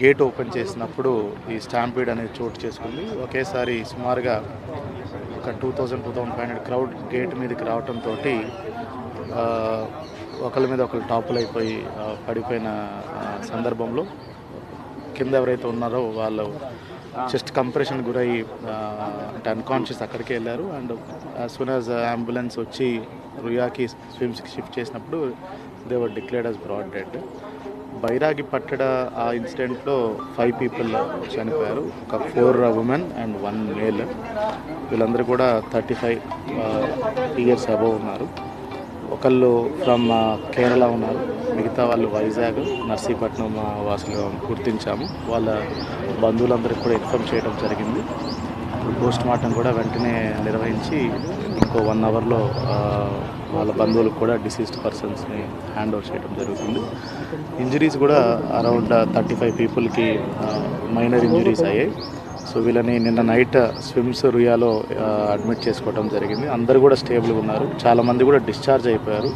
Gate open చేసినప్పుడు ఈ stampede అనేది చోటు చేసుకుంది. ఒకేసారి సుమారుగా ఒక two thousand two thousand five hundred crowd gate మీదకి రావడంతో ఒకరి మీద ఒకరు టాపులు అయిపోయి పడిపోయిన సందర్భంలో కింద ఎవరైతే ఉన్నారో వాళ్ళు చెస్ట్ కంప్రెషన్ గురయ్యి అంటే అన్కాన్షియస్ అక్కడికి వెళ్ళారు. అండ్ సూన్ యాజ్ అంబులెన్స్ వచ్చి రుయాకి స్విమ్స్కి షిఫ్ట్ చేసినప్పుడు they were declared as brought dead Bairagi Patteda ఆ ఇన్సిడెంట్లో ఫైవ్ పీపుల్ చనిపోయారు. ఒక four women and one male. వీళ్ళందరూ కూడా థర్టీ ఫైవ్ ఇయర్స్ అబవ్ ఉన్నారు. ఒకళ్ళు ఫ్రమ్ కేరళ ఉన్నారు. మిగతా వాళ్ళు వైజాగ్ నర్సీపట్నం వాసులు గుర్తించాము. వాళ్ళ బంధువులందరికీ కూడా ఇన్ఫామ్ చేయడం జరిగింది. పోస్ట్ మార్టం కూడా వెంటనే నిర్వహించి ఇంకో వన్ అవర్లో వాళ్ళ బంధువులకు కూడా డిసీజ్డ్ పర్సన్స్ని హ్యాండ్ ఓవర్ చేయడం జరుగుతుంది. ఇంజరీస్ కూడా అరౌండ్ థర్టీ ఫైవ్ పీపుల్కి మైనర్ ఇంజరీస్ అయ్యాయి. సో వీళ్ళని నిన్న నైట్ స్విమ్స్ రుయాలో అడ్మిట్ చేసుకోవడం జరిగింది. అందరు కూడా స్టేబుల్గా ఉన్నారు. చాలామంది కూడా డిశ్చార్జ్ అయిపోయారు.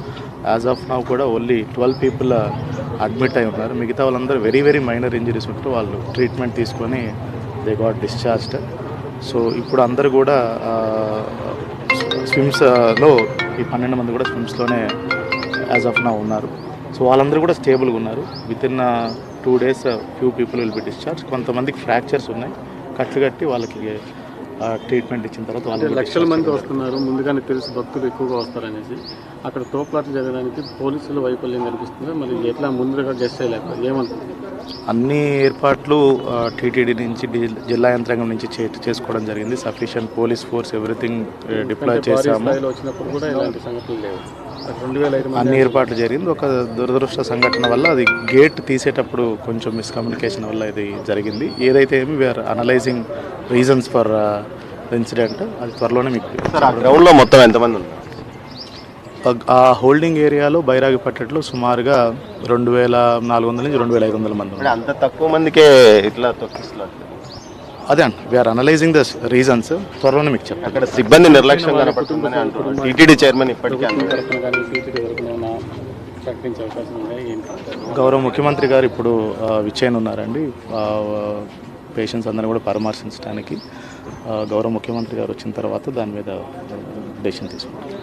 యాజ్ ఆఫ్ నౌ కూడా ఓన్లీ ట్వెల్వ్ పీపుల్ అడ్మిట్ అయి ఉన్నారు. మిగతా వాళ్ళందరూ వెరీ వెరీ మైనర్ ఇంజరీస్ ఉంటే వాళ్ళు ట్రీట్మెంట్ తీసుకొని దే గాట్ డిశ్చార్జ్డ్ సో ఇప్పుడు అందరు కూడా స్విమ్స్లో ఈ పన్నెండు మంది కూడా స్విమ్స్లోనే యాజ్ ఆఫ్ నా ఉన్నారు. సో వాళ్ళందరూ కూడా స్టేబుల్గా ఉన్నారు. Within two days few people will be discharge కొంతమందికి ఫ్రాక్చర్స్ ఉన్నాయి. కట్లు కట్టి వాళ్ళకి ట్రీట్మెంట్ ఇచ్చిన తర్వాత వాళ్ళు లక్షల మంది వస్తున్నారు. ముందుగానే తెలుసు భక్తులు ఎక్కువగా వస్తారనేసి. అక్కడ తోపులాట జరగడానికి పోలీసుల వైఫల్యం కనిపిస్తుంది. మరి ఎట్లా ముందుగా గెస్ట్ చేయలేక ఏమంటుంది అన్ని ఏర్పాట్లు టీటీడీ నుంచి జిల్లా యంత్రాంగం నుంచి చేసుకోవడం జరిగింది. Sufficient police force everything deploy చేశాము. అన్ని ఏర్పాట్లు జరిగింది. ఒక దురదృష్ట సంఘటన వల్ల అది గేట్ తీసేటప్పుడు కొంచెం మిస్కమ్యూనికేషన్ వల్ల ఇది జరిగింది. ఏదైతే ఏమి we are analysing reasons for incident అది త్వరలోనే మీకు గ్రౌండ్లో మొత్తం ఎంతమంది ఉన్నారు? ఆ హోల్డింగ్ ఏరియాలో బైరాగి పట్టట్లో సుమారుగా రెండు వేల నాలుగు వందల నుంచి రెండు వేల ఐదు వందల మంది ఉన్నారు అంత తక్కువ మందికే ఇట్లా తొక్కిస్తున్నారు. అదే అండి వీఆర్ అనలైజింగ్ ద రీజన్స్ త్వరలోనే మీకు చెప్తాను అక్కడ సిబ్బంది నిర్లక్ష్యం కనపడుతుందని అంటున్నారు. టీటీడీ చైర్మన్ ఇప్పటికీ అన్నారు. తరఫున కానీ సీసీ తరఫున ఏమైనా ప్రకటించే అవకాశం ఉందా? ఏంటి గౌరవ ముఖ్యమంత్రి గారు ఇప్పుడు ఆ, విచ్చేయన్ ఉన్నారండి. పేషెంట్స్ అందరిని కూడా పరామర్శించడానికి ఆ, గౌరవ ముఖ్యమంత్రి గారు వచ్చిన తర్వాత దాని మీద డెసిషన్ తీసుకుంటారు.